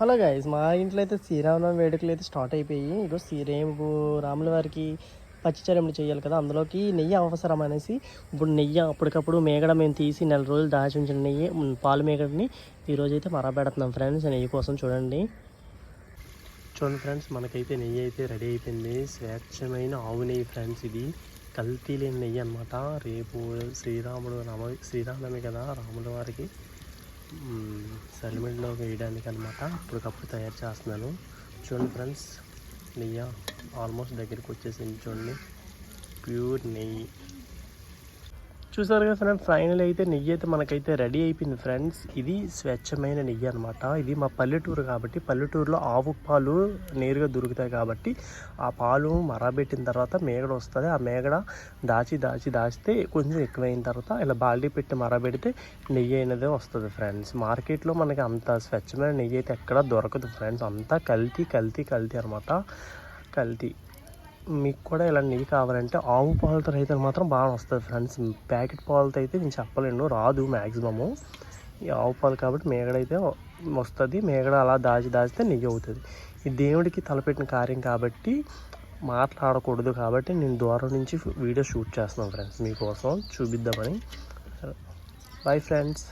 Hello guys మా ఇంట్లో అయితే శ్రీరామనవమి వేడుకలు అయితే స్టార్ట్ అయిపోయి ఈరోజు శ్రీరేము రాముల వారికి పచ్చిచర్యములు చేయాలి కదా అందులోకి నెయ్యి అవసరం అనేసి ఇప్పుడు నెయ్యి అప్పటికప్పుడు మేగడ మేము తీసి నెల రోజులు దాచి ఉంచిన నెయ్యి పాలు మేగడని ఈరోజు అయితే మరబెడుతున్నాం ఫ్రెండ్స్ నెయ్యి కోసం చూడండి. చూడండి ఫ్రెండ్స్ మనకైతే నెయ్యి అయితే రెడీ అయిపోయింది. స్వేచ్ఛమైన ఆవు నెయ్యి ఫ్రెండ్స్ ఇది కల్తీ లేని నెయ్యి అనమాట రేపు శ్రీరాముడు రామ శ్రీరామనవమి కదా రాముల వారికి సెలిమెంట్లో వేయడానికి అనమాట అప్పటికప్పుడు తయారు చేస్తున్నాను. చూడండి ఫ్రెండ్స్ నెయ్యి ఆల్మోస్ట్ దగ్గరికి వచ్చేసింది. చూడండి ప్యూర్ నెయ్యి. చూసారు కదా ఫ్రెండ్స్ ఫైనల్ అయితే నెయ్యి అయితే మనకైతే రెడీ అయిపోయింది ఫ్రెండ్స్. ఇది స్వచ్ఛమైన నెయ్యి అనమాట ఇది మా పల్లెటూరు కాబట్టి పల్లెటూరులో ఆవు పాలు నేరుగా దొరుకుతాయి కాబట్టి ఆ పాలు మరబెట్టిన తర్వాత మేగడ వస్తుంది. ఆ మేగడ దాచి దాచి దాచితే కొంచెం ఎక్కువైన తర్వాత ఇలా బాల్డీ పెట్టి మరబెడితే నెయ్యి అయినదే వస్తుంది ఫ్రెండ్స్. మార్కెట్లో మనకి అంత స్వచ్ఛమైన నెయ్యి అయితే ఎక్కడ దొరకదు ఫ్రెండ్స్. అంతా కల్తీ కల్తీ కల్తీ అనమాట కల్తీ. మీకు కూడా ఇలాంటి నెయ్యి కావాలంటే ఆవు పాలతో అయితే మాత్రం బాగా వస్తుంది ఫ్రెండ్స్. ప్యాకెట్ పాలతో అయితే నేను చెప్పలేను రాదు మ్యాక్సిమము ఈ ఆవు పాలు కాబట్టి మేగడైతే వస్తుంది మేగడ అలా దాచి దాచితే నెయ్యి అవుతుంది. ఈ దేవుడికి తలపెట్టిన కార్యం కాబట్టి మాట్లాడకూడదు కాబట్టి నేను దూరం నుంచి వీడియో షూట్ చేస్తున్నాను ఫ్రెండ్స్ మీకోసం చూపిద్దామని. Bye friends